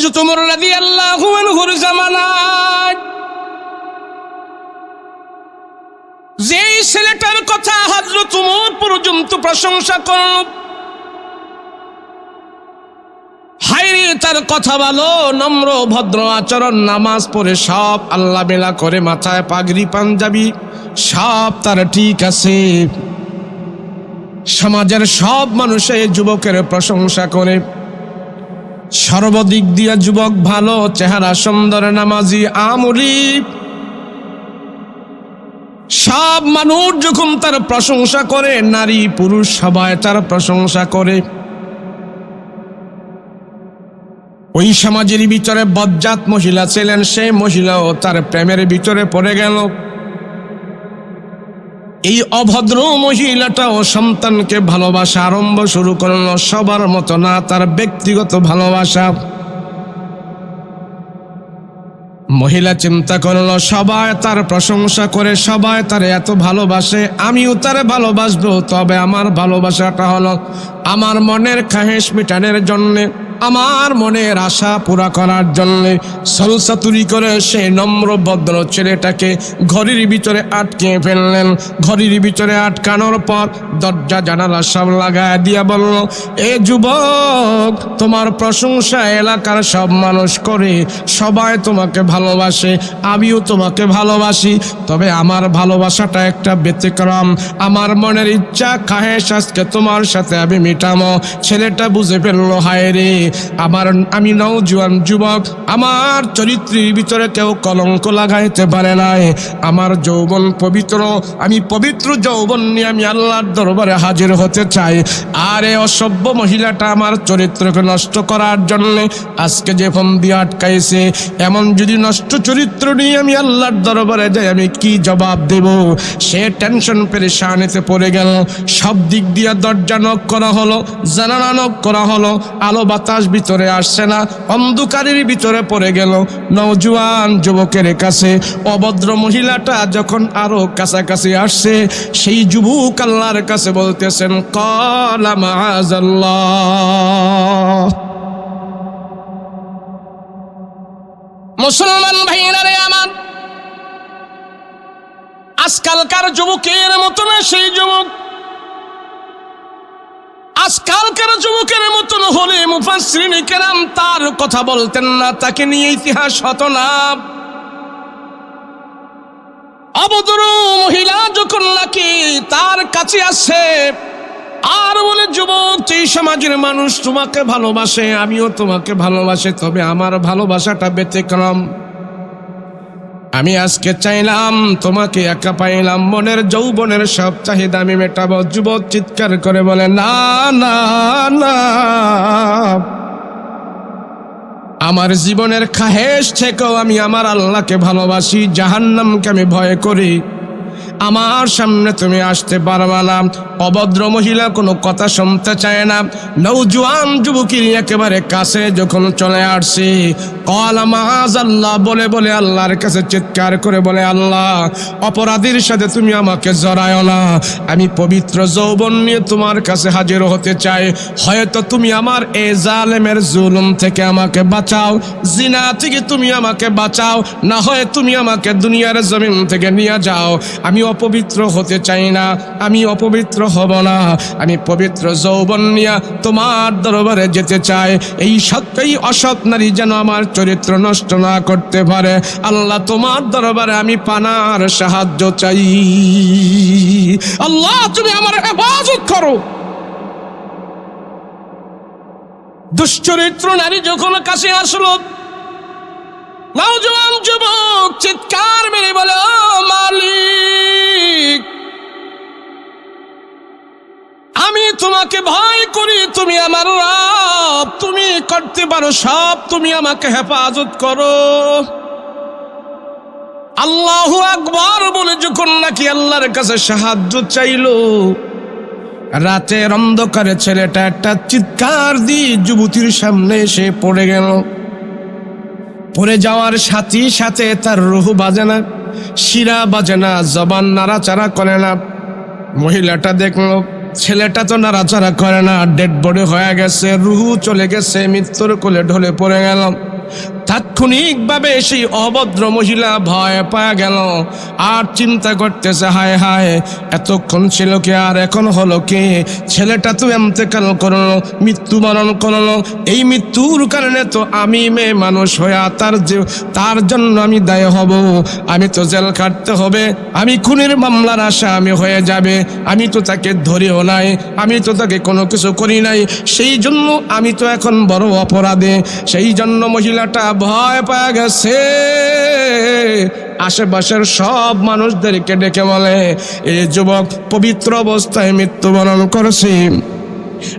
হযরত ওমর রাদিয়াল্লাহু আনহুর জামানায় যেই ছেলেটার কথা হযরত ওমর পর্যন্ত প্রশংসা করল, হায়রে তার কথা ভালো নম্র, ভদ্র আচরণ, নামাজ পড়ে সব আল্লাহ বেলা করে মাথায় পাগড়ি, পাঞ্জাবি, সব তার ঠিক আছে। সমাজের সব মানুষে যুবকের প্রশংসা করে। সর্বদিক দিয়ে যুবক, ভালো চেহারা, সুন্দর নামাজি, আমলি। সব মানুষ যখন তার প্রশংসা করে, নারী, পুরুষ সবাই তার প্রশংসা করে। ওই সমাজের ভিতরে বজ্জাত মহিলা ছিলেন, সেই মহিলাও তার প্রেমের ভিতরে পড়ে গেল। এই অভদ্র মহিলাটাও সন্তানকে ভালোবাসা আরম্ভ শুরু করল। সবার মতো না, তার ব্যক্তিগত ভালোবাসা। মহিলা চিন্তা করল, সবাই তার প্রশংসা করে, সবাই তার এত ভালোবাসে, আমিও তার ভালোবাসবো। তবে আমার ভালোবাসাটা হলো আমার মনের খাহেশ মিটানের জন্যে। আমার মনের আশা পুরা করার জন্য সলসাতুরি করে সেই নম্র ভদ্র ছেলেটাকে ঘরের ভিতরে আটকে ফেললেন। ঘরের ভিতরে আটকানোর পর দরজা জানালা সব লাগায় দিয়া বলল, এ যুবক, তোমার প্রশংসা এলাকার সব মানুষ করে, সবাই তোমাকে ভালোবাসে, আমিও তোমাকে ভালোবাসি। তবে আমার ভালোবাসাটা একটা ব্যতিক্রম। আমার মনের ইচ্ছা খাহেস আজকে তোমার সাথে আমি মিটামো। ছেলেটা বুঝে ফেলল, হায় রে আমার আমি নওজোয়ান যুবক, আমার চরিত্রের ভিতরে কেউ কলঙ্ক লাগাইতে পারে নাই। আমার যৌবন পবিত্র, আমি পবিত্র যৌবন নিয়ে আমি আল্লাহর দরবারে হাজির হতে চাই। আর এই অসভ্য মহিলাটা আমার চরিত্রকে নষ্ট করার জন্য আজকে যে ফোন দিয়ে আটকাইছে, এমন যদি নষ্ট চরিত্র নিয়ে আমি আল্লাহর দরবারে যাই, আমি কি জবাব দেব? সে টেনশন, পেরেশানিতে পড়ে গেল। সব দিক দিয়ে দরজা নক করা হলো জানানা নক করা হলো, আলো বাতাস ভিতরে আসছে না, অন্ধকারের ভিতরে পড়ে গেল। নওজোয়ান যুবকের কাছে, অভদ্র মহিলাটা যখন আরও কাছাকাছি আসছে, সেই যুবক আল্লাহর কাছে বলতেছেন, কলা মাজাল্লাহ মুসলমান ভাইরা রে আমার, আজকালকার যুবকের মতো না সেই যুবক আজকালকার যুবকের মতন হলে মুফাসরিন কেরাম তার কথা বলতেন না? তাকে নিয়ে ইতিহাস হতো না। অবদর মহিলা যখন নাকি তার কাছে আসে, আর বলে, যুবক এই সমাজের মানুষ তোমাকে ভালোবাসে, আমিও তোমাকে ভালোবাসে, তবে আমার ভালোবাসাটা ব্যতিক্রম। আমি আজকে চাইলাম, তোমাকে একা পাইলাম। মনের যৌবনের সব চাহিদা আমি মেটাবো। যুব চিৎকার করে বলে, না না না। আমার জীবনের খাহেশ থেকেও আমি আমার আল্লাহকে ভালোবাসি, জাহান্নামকে আমি ভয় করি। আমার সামনে তুমি আসতে পারবা না। অভদ্র মহিলা কোনো কথা শুনতে চায় না। নৌজওয়ান যুবকের একেবারে কাছে যখন চলে আসছি, কল মাজ আল্লাহ, বলে বলে আল্লাহর কাছে চিৎকার করে বলে, আল্লাহ, অপরাধীর সাথে তুমি আমাকে জড়ায় না। আমি পবিত্র যৌবন নিয়ে তোমার কাছে হাজির হতে চাই। হয়তো তুমি আমার এ জালেমের জুলুম থেকে আমাকে বাঁচাও। জিনা থেকে তুমি আমাকে বাঁচাও। না হয় তুমি আমাকে দুনিয়ার জমিন থেকে নিয়ে যাও। আমি অপবিত্র হতে চাই না। আমি অপবিত্র হব না। আমি পবিত্র যৌবন নিয়ে তোমার দরবারে যেতে চাই। এই সত্যই অসৎ নারী যেন আমার চরিত্র নষ্ট না করতে পারে। আল্লাহ তোমার দরবারে আমি পানার সাহায্য চাই। আল্লাহ, তুমি আমার হেফাজত করো। দুশ্চরিত্র নারী যখন কাছে আসলো নওজোয়ান যুবক চিৎকার মেরে বলে, "ও আমি তোমাকে ভয় করি, তুমি আমার রব। তুমি করতে পারো সব, তুমি আমাকে হেফাজত করো। আল্লাহু আকবার বলে যখন নাকি আল্লাহর কাছে সাহায্য চাইলো, রাতের অন্ধকারে ছেলেটা একটা চিৎকার দিয়ে যুবতীর সামনে এসে পড়ে গেল। পড়ে যাওয়ার সাথে সাথে তার রুহু বাজে না। শিরা বাজে না, জবান নাড়াচাড়া করে না। মহিলাটা দেখল, ছেলেটা তো নাড়াচাড়া করে না, ডেড বডি হয়ে গেছে, রুহু চলে গেছে, মৃত্যুর কোলে ঢলে পড়ে গেল। তাৎক্ষণিকভাবে সেই অভদ্র মহিলা ভয় পাওয়া গেল। আর চিন্তা করতেছে, হায় হায়, এতক্ষণ ছিল কি আর এখন হলো কে? ছেলেটা তো এমতেকাল করল মৃত্যুবরণ করল। এই মৃত্যুর কারণে তো আমি মেয়ে মানুষ হইয়া তার যে, তার জন্য আমি দায় হব। আমি তো জেল কাটতে হবে, আমি খুনের মামলার আশা আমি হয়ে যাবে। আমি তো তাকে ধরেও নাই, আমি তো তাকে কোনো কিছু করি নাই। সেই জন্য আমি তো এখন বড় অপরাধে। সেই জন্য মহিলাটা ভয় পাওয়া গেছে। আশেপাশের সব মানুষদেরকে ডেকে বলে এই যুবক পবিত্র অবস্থায় মৃত্যুবরণ করেছে।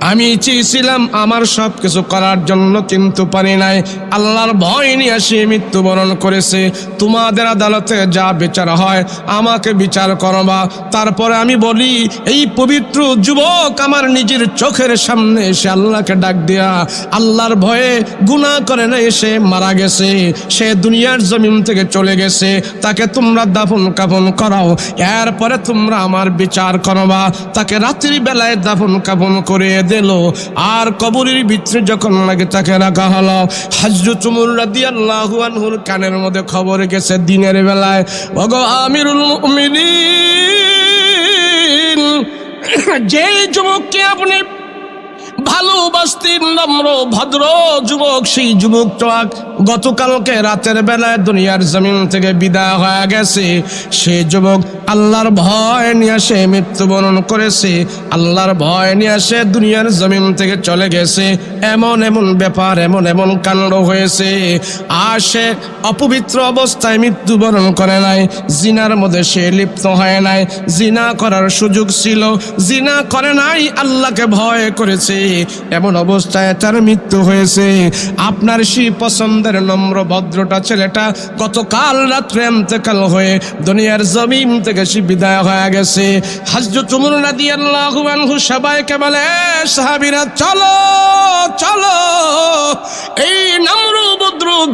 আমি চেয়েছিলাম আমার সব কিছু করার জন্য, কিন্তু পারি নাই। আল্লাহর ভয় নিয়ে সে মৃত্যুবরণ করেছে। তোমাদের আদালতে যা বিচার হয়, আমাকে বিচার করবা। তারপরে আমি বলি, এই পবিত্র যুবক আমার নিজের চোখের সামনে এসে আল্লাহকে ডাক দিয়া, আল্লাহর ভয়ে গুণা করে না এসে মারা গেছে। সে দুনিয়ার জমিন থেকে চলে গেছে। তাকে তোমরা দাফন কাফন করাও। এরপরে তোমরা আমার বিচার করবা। তাকে রাত্রি বেলায় দাফন কাফন করে দিল। আর কবরের ভিতরে যখন নাকি তাকে রাখা হলো হাজরত উমর রাদিয়াল্লাহু আনহুর কানের মধ্যে খবর গেছে দিনের বেলায়, ওগো আমিরুল মুমিনিন যে যুবককে আপনি ভালোবাসতেন নম্র, ভদ্র যুবক, সেই যুবক চোয়াক গতকালকে রাতের বেলায় দুনিয়ার জমিন থেকে বিদায় হয়ে গেছে। সে যুবক আল্লাহর ভয় নিয়ে সে মৃত্যুবরণ করেছে। আল্লাহর ভয় নিয়ে সে দুনিয়ার জমিন থেকে চলে গেছে। এমন এমন ব্যাপার, এমন এমন কাণ্ড হয়েছে। আর সে অপবিত্র অবস্থায় মৃত্যুবরণ করে নাই। জিনার মধ্যে সে লিপ্ত হয় নাই। জিনা করার সুযোগ ছিল। জিনা করে নাই, আল্লাহকে ভয় করেছে। এমন অবস্থায় তার মৃত্যু হয়েছে। আপনার সেই পছন্দের নম্র ভদ্রটা ছেলেটা গতকাল রাত্রে এমতেকাল হয়ে দুনিয়ার জমিন থেকে সে বিদায় হয়ে গেছে। হাজরত উমর রাদিয়াল্লাহু সবাই সবাইকে বলে সাহাবিরা, চলো চলো, এই নম্র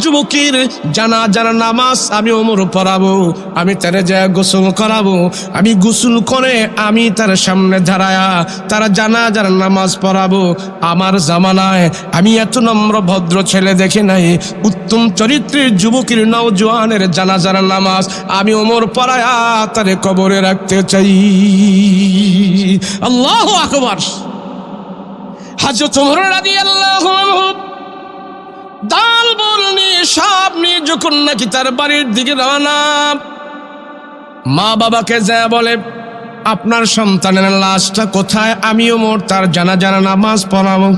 যুবকের জানাজার নামাজ আমি ওমর পড়াবো, আমি তারে যা গোসল করাবো, আমি গোসল করে আমি তার সামনে দাঁড়ায়া তারা জানাজার নামাজ পড়াবো। আমার জামানায় আমি এত নম্র ভদ্র ছেলে দেখে নাই, উত্তম চরিত্রের যুবকের নওজোয়ানের জানাজার নামাজ আমি ওমর পড়ায়া তারে কবরে রাখতে চাই। আল্লাহ আকবার। হাজরত ওমর রাদিয়াল্লাহু আনহু দাল বলনি সব নিয়ে যখন নাকি তার বাড়ির দিকে রওনা। মা বাবাকে যা বলে, আপনার সন্তানের লাশটা কোথায়? আমিও মোর তার জানা জানা নামাজ পড়াবো।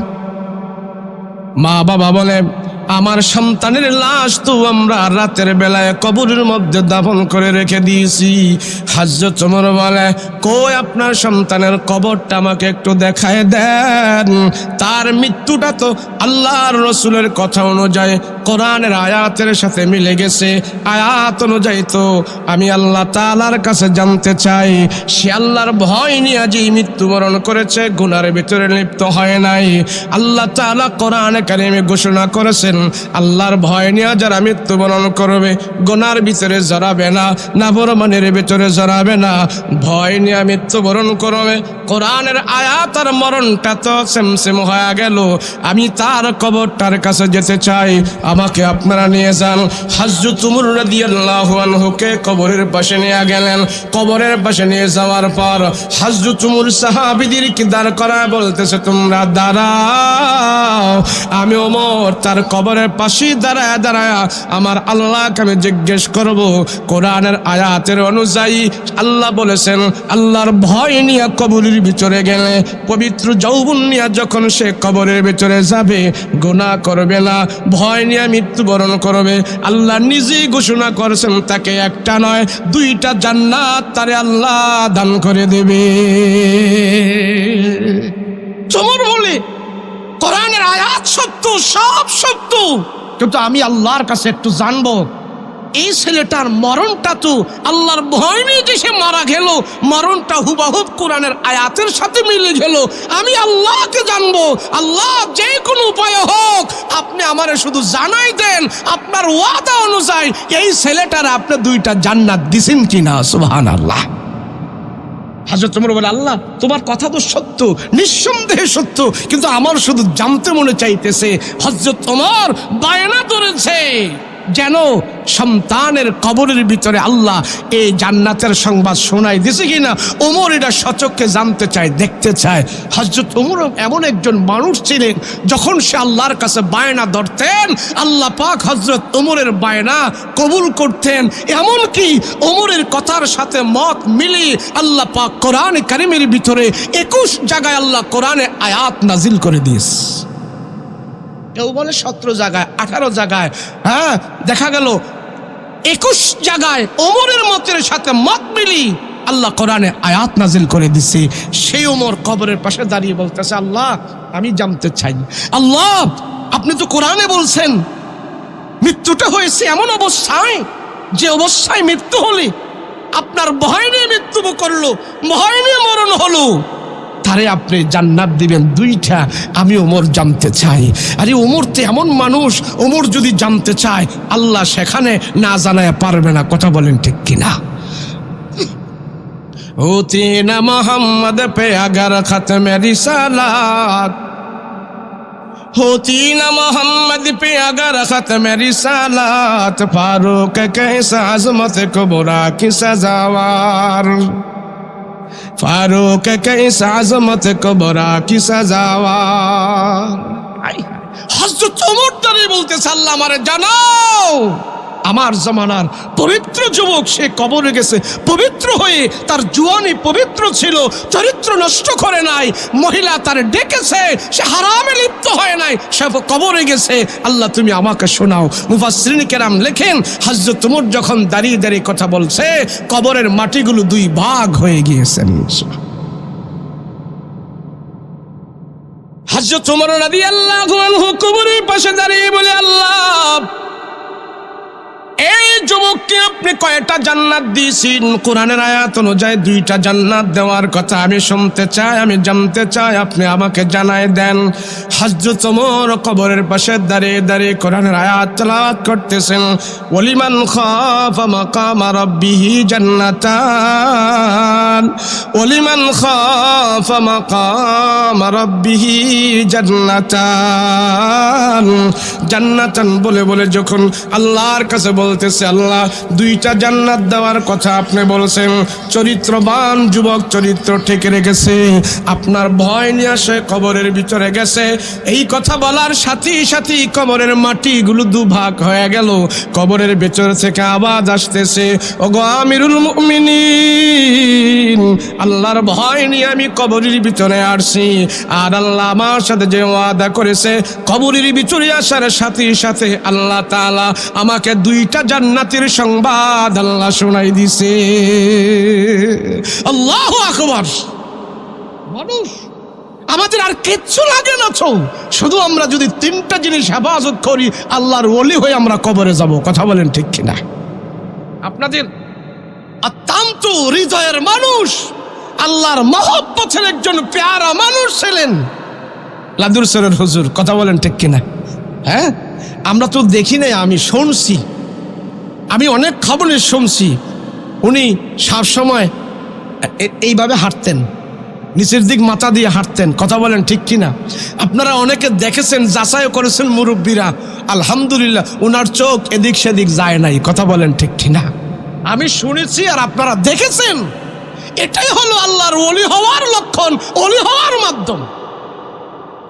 মা বাবা বলে আমার সন্তানের লাশ তো আমরা রাতের বেলায় কবরের মধ্যে দাফন করে রেখে দিয়েছি। হাজরত ওমর বলে, কই আপনার সন্তানের কবরটা আমাকে একটু দেখায় দেন। তার মৃত্যুটা তো আল্লাহর রসুলের কথা অনুযায়ী কোরআনের আয়াতের সাথে মিলে গেছে। আয়াত অনুযায়ী তো আমি আল্লাহ তালার কাছে জানতে চাই, সে আল্লাহর ভয় নিয়ে যে মৃত্যুবরণ করেছে, গুনার ভিতরে লিপ্ত হয় নাই। আল্লাহ তালা কোরআনে কারিমে ঘোষণা করেছেন আল্লাহর ভয় নিয়ে যারা মৃত্যুবরণ করবে, গোনার ভিতরে জড়াবে না, নাফরমানের ভিতরে জড়াবে না। ভয় নিয়ে মৃত্যুবরণ করবে। কোরআনের আয়াত আর মরণটা তো সেমসেম হয়ে গেল। আমি তার কবরটার কাছে যেতে চাই। আমাকে আপনারা নিয়ে যান। হাজু তুমুর আনহুকে কবরের পাশে নিয়ে গেলেন। কবরের পাশে নিয়ে যাওয়ার পর হাজু তুমুর সাহাবিদির কি দাঁড় করা বলতেছে, তোমরা দাঁড়াও। আমি ওমর তার কবরের পাশে দাঁড়ায় দাঁড়ায় আমার আল্লাহকে আমি জিজ্ঞেস করব, কোরআনের আয়াতের অনুযায়ী আল্লাহ বলেছেন, আল্লাহর ভয় নিয়ে কবরের ভিতরে গেলে, পবিত্র যৌবন নিয়ে যখন সে কবরের ভিতরে যাবে গোনা করবে না, ভয় নিয়ে মৃত্যুবরণ করবে। আল্লাহ নিজেই ঘোষণা করেছেন, তাকে একটা নয়, দুইটা জান্নাত তারে আল্লাহ দান করে দেবে। চমর বলে। কোরআনের আয়াত সত্য, সব সত্য। কিন্তু আমি আল্লাহর কাছে একটু জানব, এই ছেলেটার মরণটা তো আল্লাহর ভয় নিয়ে যে সে মারা গেল, মরণটা হুবাহুব কোরআনের আয়াতের সাথে মিলে গেল। আমি আল্লাহকে জানব, আল্লাহ যে কোনো উপায়ে হোক, আপনি আমারে শুধু জানাই দেন, আপনার ওয়াদা অনুযায়ী এই ছেলেটার আপনি দুইটা জান্নাত দিছেন কিনা? সুবহান আল্লাহ হাজরত তোমার বলে, আল্লাহ, তোমার কথা তো সত্য, নিঃসন্দেহে সত্য, কিন্তু আমার শুধু জানতে মনে চাইতেছে হজরত তোমার বায়না ধরেছে। যেন সন্তানের কবরের ভিতরে আল্লাহ এই জান্নাতের সংবাদ শোনায় দিছে কিনা? ওমর এটা সচককে জানতে চায়, দেখতে চায়। হজরত ওমর এমন একজন মানুষ ছিলেন, যখন সে আল্লাহর কাছে বায়না ধরতেন, আল্লাহ পাক হজরত ওমরের বায়না কবুল করতেন। এমনকি ওমরের কথার সাথে মত মিলিয়ে আল্লাহ পাক কোরআন কারিমের ভিতরে একুশ জায়গায় আল্লাহ কোরআনে আয়াত নাজিল করে দিয়েছে। কেউ বলে সতেরো জায়গায়, আঠারো জায়গায় হ্যাঁ দেখা গেল একুশ জায়গায় ওমরের মতের সাথে মত মিলি আল্লাহ কোরআনে আয়াত নাজিল করে দিছে। সেই ওমর কবরের পাশে দাঁড়িয়ে বলতেছে, আল্লাহ, আমি জানতে চাই। আল্লাহ, আপনি তো কোরআনে বলছেন, মৃত্যুটা হয়েছে এমন অবস্থায় যে অবস্থায় মৃত্যু হলে আপনার ভয় নিয়ে মৃত্যু করল, ভয় নিয়ে মরণ হলো। তারে আপনি জান্নাত দিবেন দুইটা, আমি ওমর জানতে চাই। আরে ওমর তো এমন মানুষ, ওমর যদি জানতে চায়, আল্লাহ সেখানে না জানায় পারবে না, কথা বলেন ঠিক কিনা? উতিনা মোহাম্মদ পে আগর খতমে রিসালাত ہوتی نہ محمد پہ اگر ختم رسالات ফারুক কে عظمت কবরা کی সাজাওয়ার। ফারুক কে আজমত কবরা কি সাজাওয়া হজরত ওমর তারে বলতে সাল্লামারে জানাও। আমার জমানার পবিত্র যুবক, সে কবরে গেছে, পবিত্র হয়ে তার জুয়ানি পবিত্র ছিল, চরিত্র নষ্ট করে নাই, মহিলা তার ডেকেছে, সে হারামে লিপ্ত হয় নাই, সে কবরে গেছে। আল্লাহ, তুমি আমাকে শোনাও। মুফাসরিন কেরাম লেখেন হজরত তুমর যখন দাঁড়িয়ে দাঁড়িয়ে কথা বলছে, কবরের মাটিগুলো দুই ভাগ হয়ে গিয়েছেন হজরত উমর রাদিয়াল্লাহু আনহু কবরের পাশে দাঁড়িয়ে বলে, আল্লাহ যুবককে আপনি কয়টা জান্নাত দিয়েছেন? কোরআনের আয়াত অনুযায়ী দুইটা জান্নাত দেওয়ার কথা আমি শুনতে চাই, আমি জানতে চাই, আপনি আমাকে জানায় দেন। হজরত ওমর কবরের পাশে দাঁড়িয়ে দাঁড়িয়ে কোরআনের আয়াত তেলাওয়াত করতেছেন, ওলিমান খাফা মাকাম রাব্বিহি জান্নাতান, ওলিমান খাফা মাকাম রাব্বিহি জান্নাতান। জান্নাতান বলে বলে যখন আল্লাহর কাছে বলতেছে আল্লাহ, দুইটা জান্নাত দেওয়ার কথা আপনি বলছেন। চরিত্রবান যুবক চরিত্র ঠেকে রেখেছে। আপনার ভয় নিয়ে আসে কবরের ভিতরে গেছে। এই কথা বলার সাথে সাথে কবরের মাটিগুলো দুভাগ হয়ে গেল। কবরের ভেতর থেকে আওয়াজ আসতেছে ও গো আমিরুল মুমিনিন, আল্লাহর ভয় নিয়ে আমি কবরের ভিতরে আসছি। আর আল্লাহ আমার সাথে যে ওয়াদা করেছে, কবরের ভিতরে আসার সাথে সাথে আল্লাহ তাআলা আমাকে দুইটা জান্নাতের সংবাদ আল্লাহ শোনাই দিছে। আল্লাহ আকবার। মানুষ, আমাদের আর কিচ্ছু লাগে না তো শুধু আমরা যদি তিনটা জিনিস হেফাজত করি, আল্লাহর ওলি হয়ে আমরা কবরে যাব। কথা বলেন ঠিক কিনা? আপনাদের অত্যন্ত হৃদয়ের মানুষ, আল্লাহর মহব্বতের একজন পেয়ারা মানুষ ছিলেন। লাদুর সরের হুজুর, কথা বলেন ঠিক কিনা? হ্যাঁ? আমরা তো দেখি নাই, আমি শুনছি। আমি অনেক খবরে শুনছি। উনি সবসময় এইভাবে হাঁটতেন। নিচের দিক মাথা দিয়ে হাঁটতেন। কথা বলেন ঠিক কিনা? আপনারা অনেকে দেখেছেন, যাচাইও করেছেন মুরব্বীরা। আলহামদুলিল্লাহ ওনার চোখ এদিক সেদিক যায় নাই। কথা বলেন ঠিক কিনা? আমি শুনেছি আর আপনারা দেখেছেন। এটাই হলো আল্লাহর অলি হওয়ার লক্ষণ অলি হওয়ার মাধ্যম।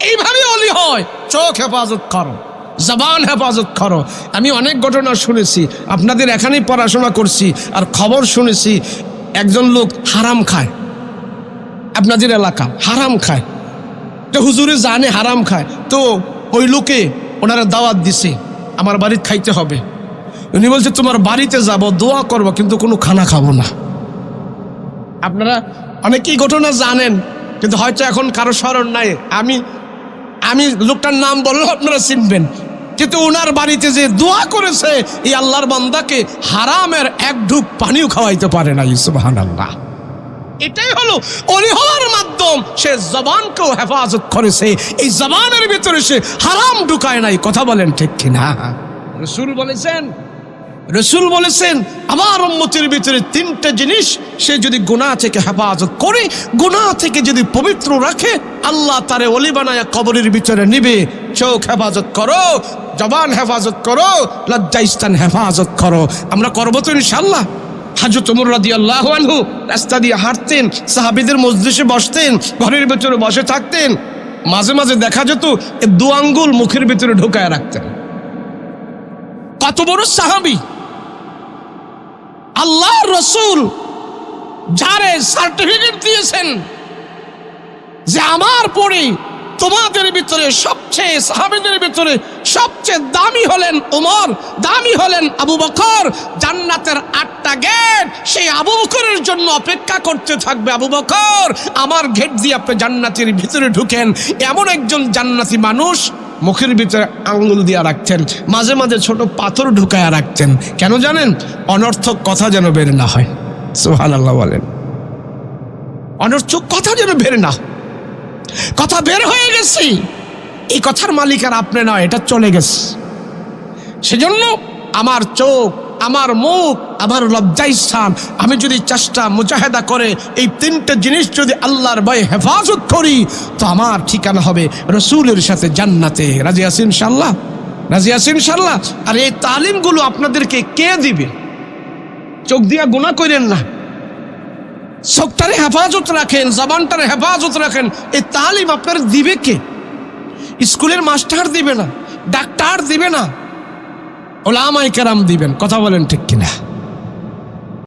এইভাবে অলি হয়। চোখ হেফাজত করো। জবান হেফাজত করো। আমি অনেক ঘটনা শুনেছি, আপনাদের এখানেই পড়াশোনা করছি আর খবর শুনেছি, একজন লোক হারাম খায়। আপনাদের এলাকা হারাম খায়। তো হুজুরে জানে হারাম খায়। তো ওই লোকে ওনারা দাওয়াত দিছে, আমার বাড়িতে খাইতে হবে। উনি বলছে, তোমার বাড়িতে যাব, দোয়া করব, কিন্তু কোনো খানা খাব না। আপনারা অনেকেই ঘটনা জানেন, কিন্তু হয়তো এখন কারও স্মরণ নাই। আমি আমি লোকটার নাম বললেও আপনারা চিনবেন। কিন্তু ওনার বাড়িতে যে দোয়া করেছে, এই আল্লাহর বান্দাকে হারামের এক ঢুক পানিও খাওয়াইতে পারে না ইসুবাহান আল্লাহ এটাই হলো অলি হওয়ার মাধ্যম, সে জবানকেও হেফাজত করেছে। এই জবানের ভিতরে সে হারাম ঢুকায় নাই, কথা বলেন ঠিক কিনা? রসুল বলেছেন রসুল বলেছেন, আমার উম্মতির ভিতরে তিনটা জিনিস, সে যদি গুনাহ থেকে হেফাজত করে, গুনাহ থেকে যদি পবিত্র রাখে, আল্লাহ তারে অলি বানায়া কবরের ভিতরে নিবে। চোখ হেফাজত করো, জবান হেফাজত করো লজ্জাস্থান হেফাজত করো। আমরা করব তো ইনশাল্লাহ হাজত উমর রাদি আল্লাহ আনহু রাস্তা দিয়ে হাঁটতেন, সাহাবিদের মসজিদে বসতেন, ঘরের ভিতরে বসে থাকতেন। মাঝে মাঝে দেখা যেত, এ দু আঙ্গুল মুখের ভিতরে ঢুকায় রাখতেন। কত বড় সাহাবি! আল্লাহ রসুল যারে সার্টিফিকেট দিয়েছেন যে আমার পরে তোমাদের ভিতরে সবচেয়ে সাহাবিদের ভিতরে সবচেয়ে দামি হলেন উমর, দামি হলেন আবু বকর। জান্নাতের আটটা গেট সেই আবু বকরের জন্য অপেক্ষা করতে থাকবে। আবু বকর, আমার গেট দিয়ে আপনি জান্নাতের ভিতরে ঢুকেন। এমন একজন জান্নাতি মানুষ মুখের ভিতরে আঙ্গুল দিয়া রাখতেন মাঝে মাঝে ছোট পাথর ঢুকায়া রাখতেন কেন জানেন? অনর্থক কথা যেন বের না হয়। সোহান আল্লাহ বলেন। অনর্থক কথা যেন বের না। কথা বের হয়ে গেছি। এই কথার মালিক আর আপনি নয় এটা চলে গেছে। সেজন্য আমার চোখ আমার মুখ, আমার লজ্জাস্থান আমি যদি চেষ্টা মুজাহেদা করে, এই তিনটে জিনিস যদি আল্লাহর ভয়ে হেফাজত করি, তো আমার ঠিকানা হবে রসুলের সাথে জান্নাতে। রাজি আসিন সাল্লাহ রাজি আসিন সাল্লাহ আর এই তালিমগুলো আপনাদেরকে কে দিবে? চোখ দিয়া গুণা করেন না। চোখটারে হেফাজত রাখেন, জবানটারে হেফাজত রাখেন। এই তালিম আপনার দিবে কে? স্কুলের মাস্টার দিবে না, ডাক্তার দিবে না। ওলামাই কেরাম দিবেন কথা বলেন ঠিক কিনা?